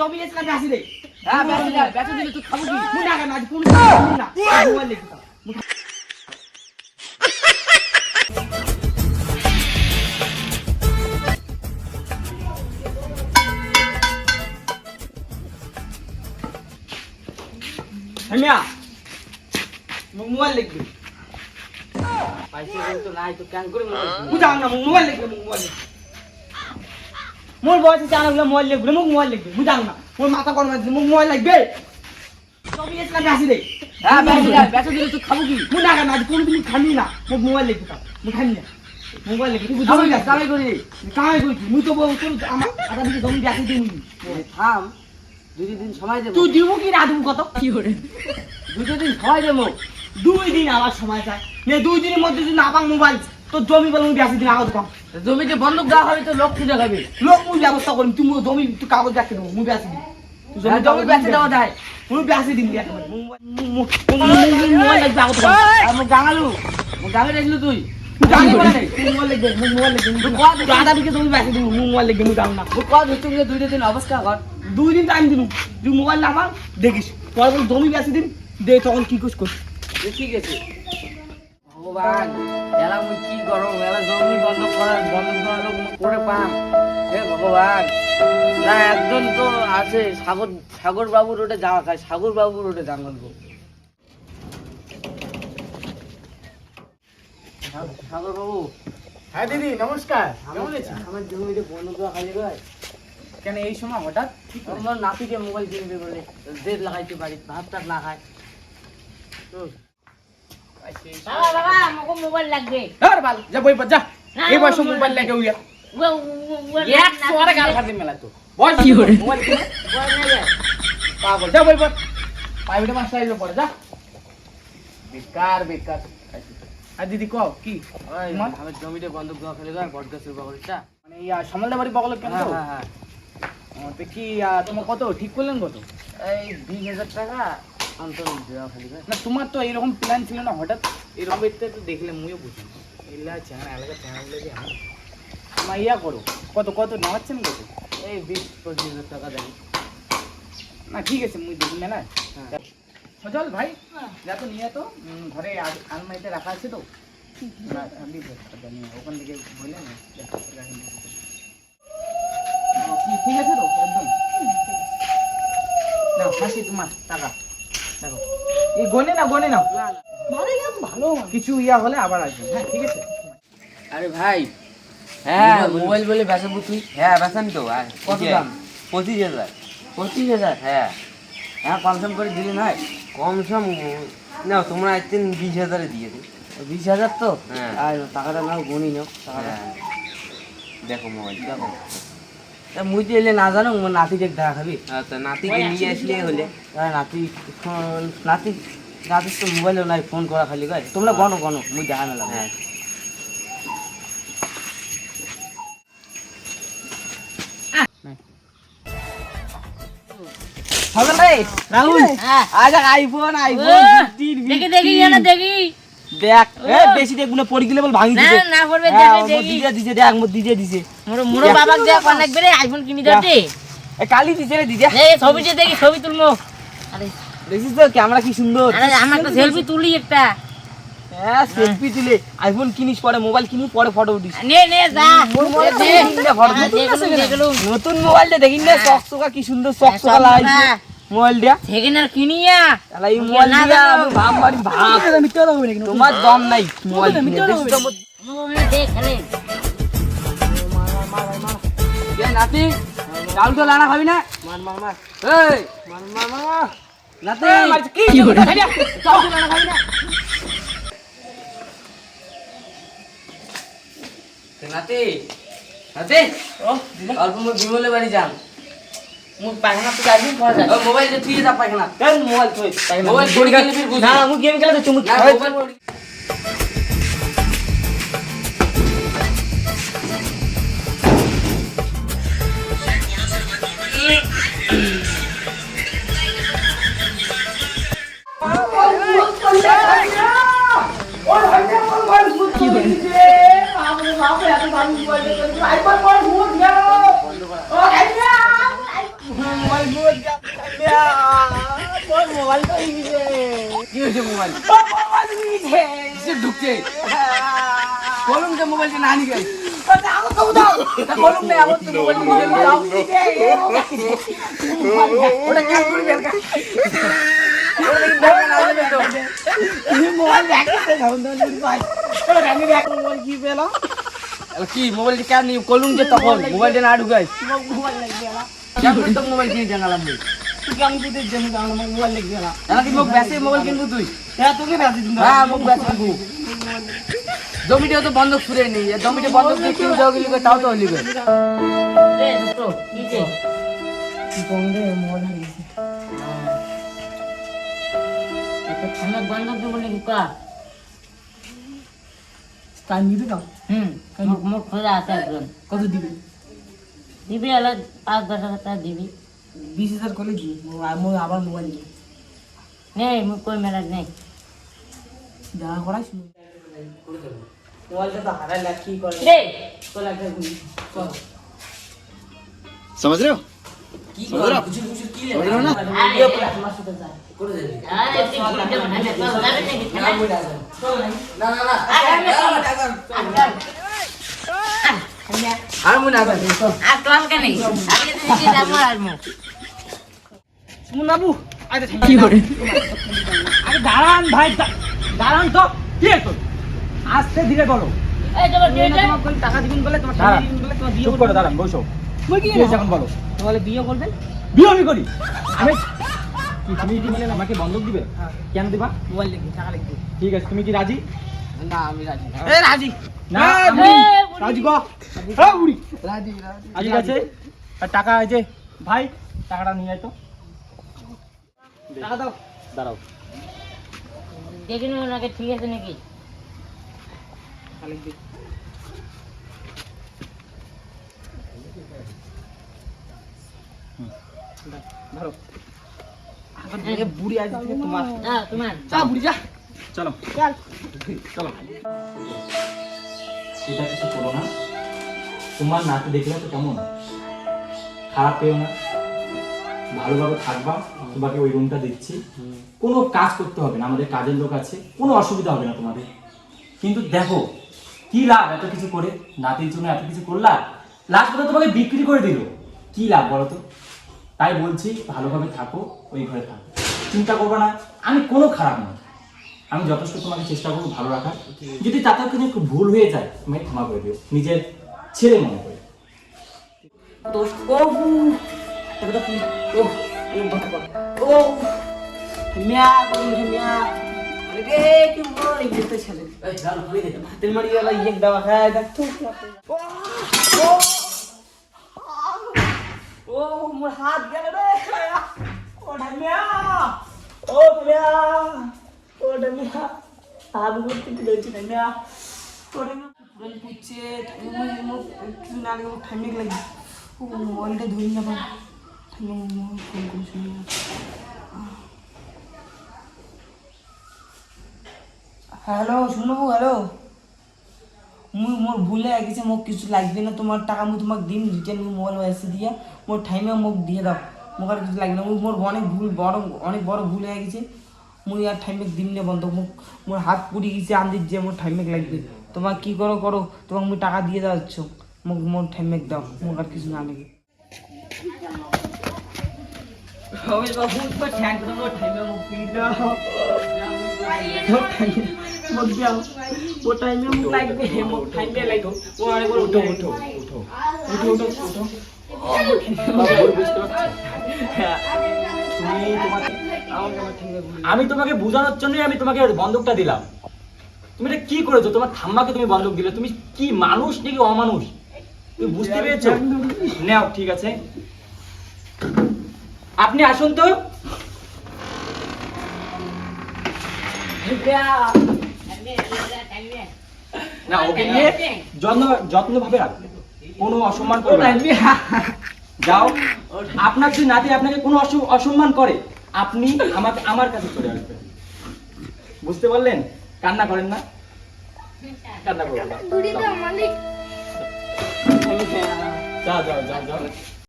জমি এসে আসি হ্যাঁ বেচে দে বেচে দিলে তুই খাব কি? মুই না কেন আজ কোন না। মোবাইল হেমিয়া মোবাইল লিখবি পয়সা কিন্তু নাই তো কেন করে মোবাইল? বুঝাও না মোবাইল লিখবি মোবাইল লিখবি মোর বয়সে চানা গুলো মোবাইল লিখবি মোক মোবাইল লিখবি বুঝাও না। মোর মাথা গরম আছে মোক মোবাইল লাগবে। জমি এসে না আসি দে হ্যাঁ বেচে দে বেচে দিলে তুই খাব কি? মুই না কেন আজ কোন দিন খাবি না। মোক মোবাইল লিখবি তাও মুই খাবি না। মোবাইল লিখবি তুই খাব জমি কি গাছ কামাই করি কামাই করছি মুই তো বল তোর আমার আধা দিকে জমি গাছে দিই থাম দুই দিন সময় দেবো। তুই দিব কি না কত? কি করে? দুই দিন সময় দেবো। দুই দিন আবার সময় চাই দুই দিনের মধ্যে যদি না পাং মোবাইল তোর জমি বলে দিন আগত কম জমিতে বন্ধক দেওয়া হবে তো লোক খুঁজে খাবি লোক মুই ব্যবস্থা করিম তুই জমি তুই কাগজ রাখতে দেবো মুই বেশি দিন হ্যাঁ, জমি বেচে দেওয়া যায় মুই বেশি দিন গাঙালু গাঙে দেখলু তুই তুই জানি বলে নাই তুই মোবাইল দুই দিন দিন দেখিস পরে জমি বেশি দিন দে তখন কি কুছ কর ঠিক আছে ভগবান এলা মুই কি করো এলা জমি বন্ধ করার বন্ধ করার করে পাম। হে ভগবান না একজন তো আছে সাগর সাগর বাবু রোডে যাওয়া খায় সাগর বাবু রোডে জাঙ্গল গো সাগর বাবু। হ্যাঁ দিদি নমস্কার। আমার জমিতে বন্ধ করা খালি ভাই কেন এই সময় হঠাৎ? আমার নাতিকে মোবাইল কিনবে বলে জেদ লাগাইতে পারি ভাত না খায়। বাবা বাবা আমাকে মোবাইল লাগবে। আর বাল যা বই যা। এই বয়সে মোবাইল মোবাইল লাগে উইয়া ও- ও- ও- এক সোয়ারে গাল খাতে মেলা তো। বয়স কি করে মোবাইল কিনে। পাগল। যা বই পর প্রাইভেট মাস্টার আইলো পড়ে যা। বেকার বেকার। আর দিদি কও কি? আমার জমিতে বন্ধক দেওয়া খালি ভাই বট গাছের বাগরিটা মানে ইয়া সমলদা বাড়ি বগল কেন হ্যাঁ তো? হ্যাঁ হ্যাঁ। কি তোমার কত? ঠিক করলেন কত? এই বিশ হাজার টাকা। অন্তর দেওয়া খালি না তোমার তো এইরকম প্ল্যান ছিল না হঠাৎ এরকম তো দেখলে মুইও বুঝি এলা চ্যানেল এলাকা চ্যানেল যে আমি তোমার ইয়া করো কত কত নেওয়াচ্ছেন কত? এই বিশ পঁচিশ হাজার টাকা দেন। না ঠিক আছে মুই দেখি না হ্যাঁ। সজল ভাই যা তো নিয়ে তো। ঘরে আল- আলমারিতে রাখা আছে তো। ওখান থেকে বললেন না ঠিক আছে। তো একদম। না হাসি তোমার টাকা। দেখো। এই গনে না গনে না না, না। ভালো কিছু ইয়া হলে আবার আসবে। হ্যাঁ ঠিক আছে। আরে ভাই। হ্যাঁ মোবাইল বলে বেচাবো তুই হ্যাঁ বেছেন তো আর কত দাম? পঁচিশ হাজার। পঁচিশ হাজার? হ্যাঁ। হ্যাঁ কনসাম করে দিলি নয়। কম সম না তোমরা একদিন বিশ হাজারে দিয়ে দিই বিশ হাজার তো? হ্যাঁ। আর টাকাটা নাও গুনি নাও টাকাটা। হ্যাঁ। দেখো মোবাইল। দেখো। মুই তো এলে না জানো মোর নাতি দেখ দেখা খাবি। আচ্ছা নাতিকে নিয়ে আসলে হলে। নাতি ফোন- নাতি নাতির তো মোবাইলও নাই ফোন করা খালি গাই তোমরা গনো গনো মুই দেখা মেলাম হ্যাঁ। রাহুল হ্যাঁ। আজ আইফোন আইফোন দেখি দেখি দেখি। দেখ এ বেশি দেখ না পড়ি গেলে বল ভাঙি না দিছে। না পড়বে হ্যাঁ দেখি দেখি। দিছে দিছে দেখ মোর দিছে দিছে। মোর মোর বাবাক দেখ অনেক বেড়ে আইফোন কিনি দিতে এ কালি দিছে রে দিছে এই ছবি যে দেখি ছবি তুলবো আরে দেখিস তো ক্যামেরা কি সুন্দর আরে আমার একটা সেলফি তুলি একটা হ্যাঁ সেলফি তুলে আইফোন কিনিস পরে মোবাইল কিনি পরে ফটো উঠিস নে নে যা মোবাইল দে, কিনলে photo হ্যাঁ, তুলতে দেখলুম, দেখলুম। নতুন মোবাইলটা দেখিন না চকচকা কি সুন্দর চকচকা। লাগাইছে মোবাইল দিয়া সেকেন্ড আর কিনিয়া তাহলে এই মোবাইল না দিয়া ভাব মারি ভাব তোমার দম নাই মোবাইল কিনে দেখিস তো মোর- দেখ খেলে নাতি চাউল তো লানা খাবি না মার মার মার এই মার মার মার মার নাতি কি কি হলো চাউল তো লানা খাবি না এ নাতি নাতি ও অল্প মোর বিমলে বাড়ি যান মুখ পায়খানা তো যাবি ঘর যাবি ও মোবাইল যে তুই যা পাইখানা কেন মোবাইল তুই মোবাইল গড়ি গেলে ফির বুঝি না আমি গেম খেলা তো তুমি না মোবাইল গড়ি- মোবাইল মোবাইল দেখতে দাও দাও ভাই ও রানি দেখ মোবাইল কি কি মোবাইল কেন নিয়ে কলম যে তখন মোবাইলটা না ঢুকাই মোবাইল না মোবাইল কিনে জানালাম মোবাইল না মোক মোবাইল কিনবো তুই হ্যাঁ তোকে বেশি দিন হ্যাঁ মোক বেসে কিনবো জমিটাও তো বন্ধক ফুরে নেই জমিটা বন্ধক দিয়ে গেলি তাও তো হলি গো এ দুটো নিচে বন্ধে মোবাইল হারিয়েছে একটা ঠান্ডা বন্ধ দেবো নাকি কা তাই নিবি না হুম। মুখ মুখ আছে কত দিবি? দিবি পাঁচ দশ হাজার টাকা দিবি। বিশ হাজার করে দিবি আমি আবার মোবাইল নিবি নেই মুখ কই মেলা নেই দেখা করাই শুনি মোবাইলটা তো হারাই কি করে রে চল একটা গুলি চল समझ रहे हो কি করে কিছু কিছু কি समझ रहे हो ना দাঁড়ান ভাই দাঁড়ান তো। কি আস্তে ধীরে কোনো টাকা বলে তোমার টাকা দিবেন বলে তোমার বিয়ে চুপ করবে দাঁড়ান বসো। এখন বলো। বিয়ে করবেন? বিয়ে আমি করি। আমি কি তুমি আমাকে বন্ধক দিবে? কেন দিবা? মোবাইল লিখবে টাকা লিখবে ঠিক আছে তুমি কি রাজি? না আমি রাজি এ রাজি। না বুড়ি। বুড়ি। রাজি। গো। হ্যাঁ বুড়ি রাজি রাজি। রাজি আছে? আর টাকা এই ভাই টাকাটা নিয়ে আয় তো। টাকা দাও। দাঁড়াও। দেখে নিও নাকি ঠিক আছে নাকি? ধরো। বুড়ি আজ তোমার। তোমার। যা বুড়ি যা। চলো। চল চলো। এটা কিছু করো না। তোমার নাতি দেখলে তো কেমন? খারাপ পেও না। ভালোভাবে থাকবা। তোমাকে ওই রুমটা দিচ্ছি। কোনো কাজ করতে হবে না। আমাদের কাজের লোক আছে। কোনো অসুবিধা হবে না তোমাদের। কিন্তু দেখো কি লাভ এত কিছু করে? নাতির জন্য এত কিছু করলা? লাস্ট পর্যন্ত তোমাকে বিক্রি করে দিল। কি লাভ বলো তো? তাই বলছি ভালোভাবে থাকো ওই ঘরে থাকো। চিন্তা করবে না। আমি কোনো খারাপ নয় আমি যথেষ্ট তোমাকে চেষ্টা করব ভালো রাখার। যদি তাতেও কিন্তু একটু ভুল হয়ে যায়, তুমি ক্ষমা করে দিও। নিজের ছেলে মনে করে। ও মারি হাত গেল রে। ও মিয়া। ও, মিয়া। মোবাইলটা না হ্যালো শুনব হ্যালো মুই মোর ভুলে গেছে মোক কিছু লাগবে না তোমার টাকা মুই তোমাক দিম রিটার্ন মুই মোবাইল এসে দিয়া মোর টাইমে মোক দিয়ে দাও মোক আর কিছু লাগবে না মুই মোর অনেক ভুল বড় অনেক বড় ভুল হয়ে গেছে মুই আর টাইমে দিম না বন্ধ মুখ মোর হাত পুড়ি গেছে আন্দির যে মোর টাইমে লাগবে। তোমার কি করো করো তোমাক মুই টাকা দিয়ে যাচ্ছ মোক মোর টাইমে দাও মোর আর কিছু না লাগে। উঠো উঠো উঠো তুমি তোমাকে আমি তোমাকে বোঝানোর জন্যই আমি তোমাকে বন্ধকটা দিলাম। তুমি এটা কি করেছ? তোমার ঠাম্মাকে তুমি বন্ধক দিলে। তুমি কি মানুষ নাকি অমানুষ? তুমি বুঝতে পেরেছ? নাও ঠিক আছে। আপনি আসুন তো। না ওকে নিয়ে যত্ন যত্ন ভাবে রাখবে কোনো অসম্মান করবে না। যাও। আপনার যদি নাতি আপনাকে কোনো অসম্মান করে আপনি আমাকে আমার কাছে চলে আসবেন। বুঝতে পারলেন? কান্না করেন না। কান্না করবেন না। যাও যাও যাও যাও।